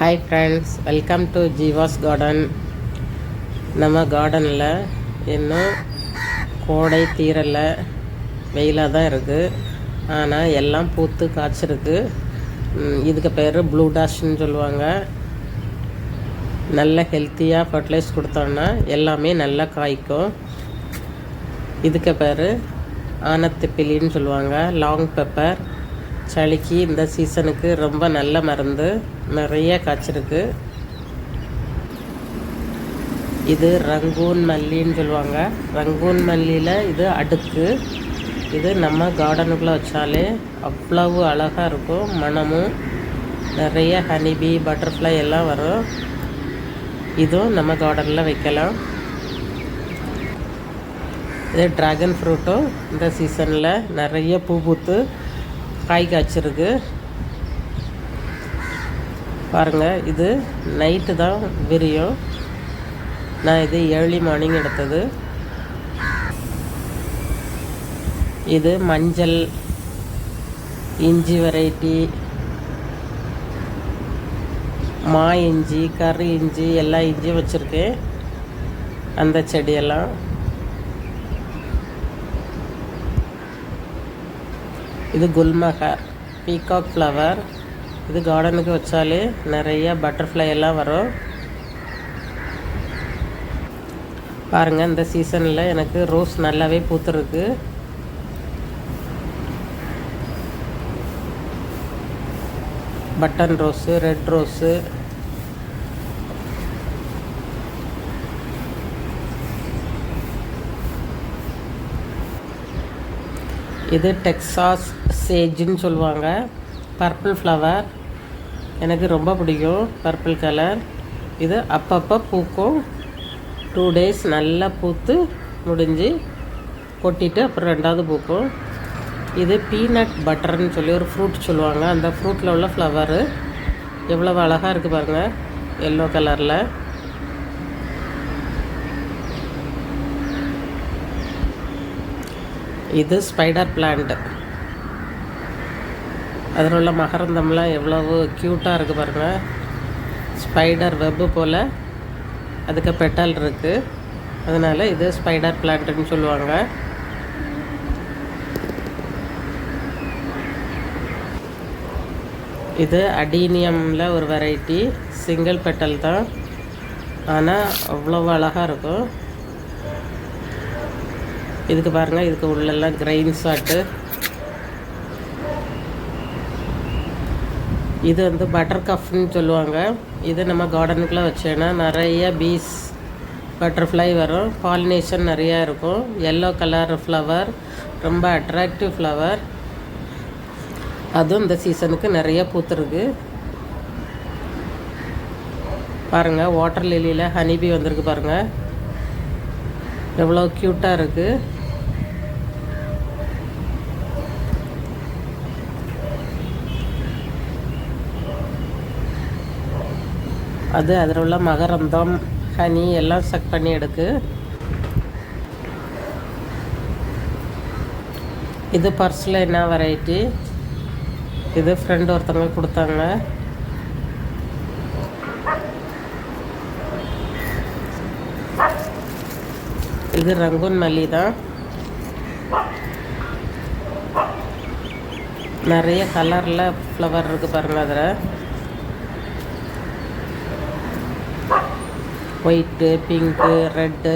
Hi friends welcome to Jeeva's garden நம்ம கார்டனில் இன்னும் கோடை தீரலை வெயிலாக தான் இருக்குது ஆனால் எல்லாம் பூத்து காய்ச்சிருக்கு. இதுக்கு பேர் ப்ளூ டாஷ்னு சொல்லுவாங்க. நல்ல ஹெல்த்தியாக ஃபர்டிலைஸ் கொடுத்தோன்னா எல்லாமே நல்லா காய்க்கும். இதுக்கு பேர் ஆனத்துப்பிலின்னு சொல்லுவாங்க. லாங் பெப்பர் சளிக்கு இந்த சீசனுக்கு ரொம்ப நல்ல மருந்து. நிறைய காய்ச்சிருக்கு இது ரங்கூன் மல்லின்னு சொல்லுவாங்க. ரங்கூன் மல்லியில் இது அடுக்கு. இது நம்ம கார்டனுக்குள்ளே வச்சாலே அவ்வளவு அழகாக இருக்கும். மணமும் நிறைய ஹனிபி பட்டர்ஃப்ளை எல்லாம் வரும். இதுவும் நம்ம கார்டனில் வைக்கலாம். இது ட்ராகன் ஃப்ரூட்டும் இந்த சீசனில் நிறைய பூ பூத்து காய் காய்ச்சிருக்கு பாருங்கள் இது நைட்டு தான் விரியும். நான் இது ஏர்லி மார்னிங் எடுத்தது. இது மஞ்சள் இஞ்சி வெரைட்டி மா இஞ்சி கறி இஞ்சி எல்லா இஞ்சியும் வச்சுருக்கேன். அந்த செடியெல்லாம். இது குல்மஹர் பீகாக் ஃப்ளவர் இது கார்டனுக்கு வச்சாலே நிறைய பட்டர்ஃப்ளை எல்லாம் வரும். பாருங்கள் இந்த சீசனில் எனக்கு ரோஸ் நல்லாவே பூத்துருக்கு. பட்டன் ரோஸு ரெட் ரோஸு இது டெக்ஸாஸ் சேஜ்னு சொல்லுவாங்க. Purple flower. எனக்கு ரொம்ப பிடிக்கும் பர்பிள் கலர். இது அப்பப்போ பூக்கும். டூ டேஸ் நல்லா பூத்து முடிஞ்சு கொட்டிட்டு அப்புறம் ரெண்டாவது பூக்கும். இது பீனட் பட்டர்னு சொல்லி ஒரு ஃப்ரூட் சொல்லுவாங்க. அந்த ஃப்ரூட்டில் உள்ள ஃப்ளவரு எவ்வளோ அழகாக இருக்குது பாருங்கள் எல்லோ கலரில். இது ஸ்பைடர் பிளான்ட் அதில் உள்ள மகரந்தம்லாம் எவ்வளவு க்யூட்டாக இருக்குது பாருங்கள் ஸ்பைடர் வெப்பு போல் அதுக்கு பெட்டல் இருக்குது அதனால் இது ஸ்பைடர் பிளான்ட்டுன்னு சொல்லுவாங்க. இது அடீனியமில் ஒரு வெரைட்டி சிங்கிள் பெட்டல் தான். ஆனால் அவ்வளோ அழகாக இருக்கும். இதுக்கு பாருங்கள் இதுக்கு உள்ளெல்லாம் கிரெயின் சாட்டு இது வந்து பட்டர் கஃப்னு சொல்லுவாங்க. இது நம்ம கார்டனுக்குள்ளே வச்சோன்னா நிறைய பீஸ் பட்டர்ஃப்ளை வரும். பாலினேஷன் நிறையா இருக்கும். எல்லோ கலர் ஃப்ளவர் ரொம்ப அட்ராக்டிவ் ஃப்ளவர் அதுவும் இந்த சீசனுக்கு நிறைய பூத்துருக்கு. பாருங்கள் வாட்டர் லில்லியில் ஹனிபி வந்திருக்கு பாருங்கள் எவ்வளோ க்யூட்டாக இருக்குது அது அதில் உள்ள மகரந்தம் ஹனி எல்லாம் செக் பண்ணி எடுக்கு. இது பர்ஸில் என்ன வெரைட்டி இது ஃப்ரெண்டு ஒருத்தவங்க கொடுத்தாங்க. இது ரங்கூன் மல்லி தான். நிறைய கலரில் ஃப்ளவர் இருக்குது பாருங்கள் அதில். White pink red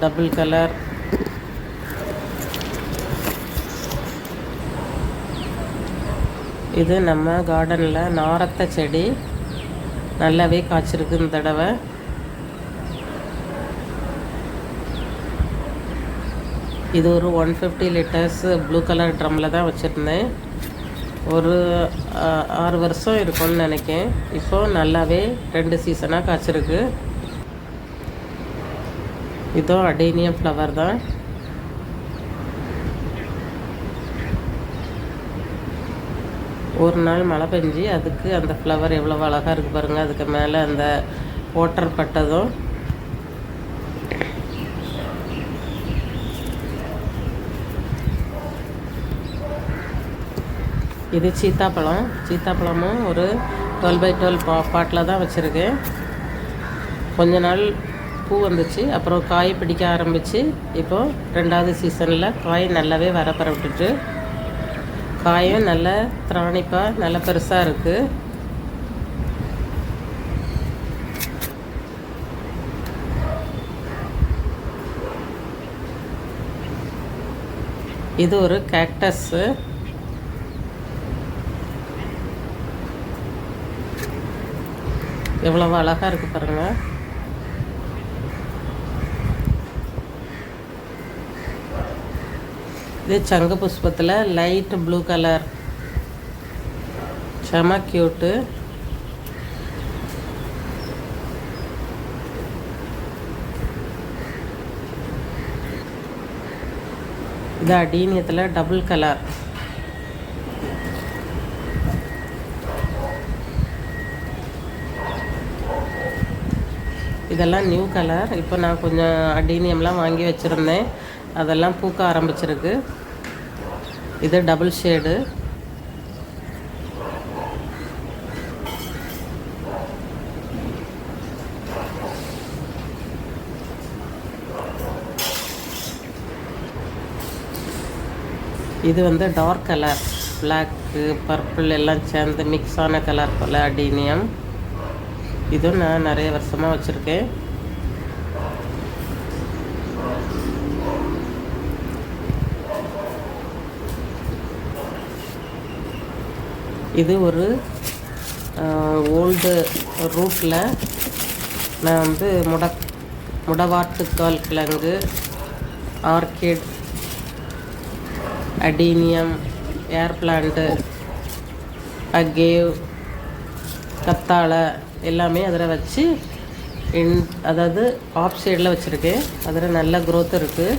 double colour. இது நம்ம கார்டனில் நாரத்த செடி நல்லாவே காய்ச்சிருக்கு இந்த தடவை. இது ஒரு one fifty litres blue colour ட்ரம்மில் தான் வச்சுருந்தேன். ஒரு ஆ, ஆறு வருஷம் இருக்கும்னு நினைக்கேன் இப்போது நல்லாவே ரெண்டு சீசனாக காய்ச்சிருக்கு. இதுவும் அடேனியம் ஃப்ளவர் தான். ஒரு நாள் மழை பெஞ்சு அதுக்கு அந்த ஃப்ளவர் எவ்வளோ அழகாக இருக்குது பாருங்கள் அதுக்கு மேலே அந்த ஓட்டர் பட்டதும். இது சீத்தாப்பழம். சீத்தாப்பழமும் ஒரு டுவெல் பை டுவெல் பா பாட்டில் தான் வச்சுருக்கேன். கொஞ்ச நாள் பூ வந்துச்சு. அப்புறம் காய் பிடிக்க ஆரம்பித்து இப்போ ரெண்டாவது சீசனில் காய் நல்லாவே வர பரவிட்டுட்டு காயும் நல்ல திராணிப்பாக நல்ல பெருசாக இருக்குது இது ஒரு கேக்டஸ்ஸு எவ்வளவு அழகாக இருக்குது பாருங்கள் இது சங்கு புஷ்பத்தில் லைட் ப்ளூ கலர். செம க்யூட்டு. இது அடீனியத்தில் டபுள் கலர். இதெல்லாம் நியூ கலர். இப்போ நான் கொஞ்சம் அடீனியம்லாம் வாங்கி வச்சுருந்தேன். அதெல்லாம் பூக்க ஆரம்பிச்சிருக்கு. இது டபுள் ஷேடு இது வந்து டார்க் கலர் பிளாக்கு பர்பிள் எல்லாம் சேர்ந்து மிக்ஸான கலர் போல் அடீனியம். இதுவும் நான் நிறைய வருஷமாக வச்சுருக்கேன். இது ஒரு ஓல்டு ரூட்டில் நான் வந்து முட முடவாட்டுக்கால் கிழங்கு orchid adenium air plant agave கத்தாழை எல்லாமே அதில் வச்சு இன் அதாவது ஆஃப் சைடில் வச்சுருக்கேன். அதில் நல்ல க்ரோத் இருக்குது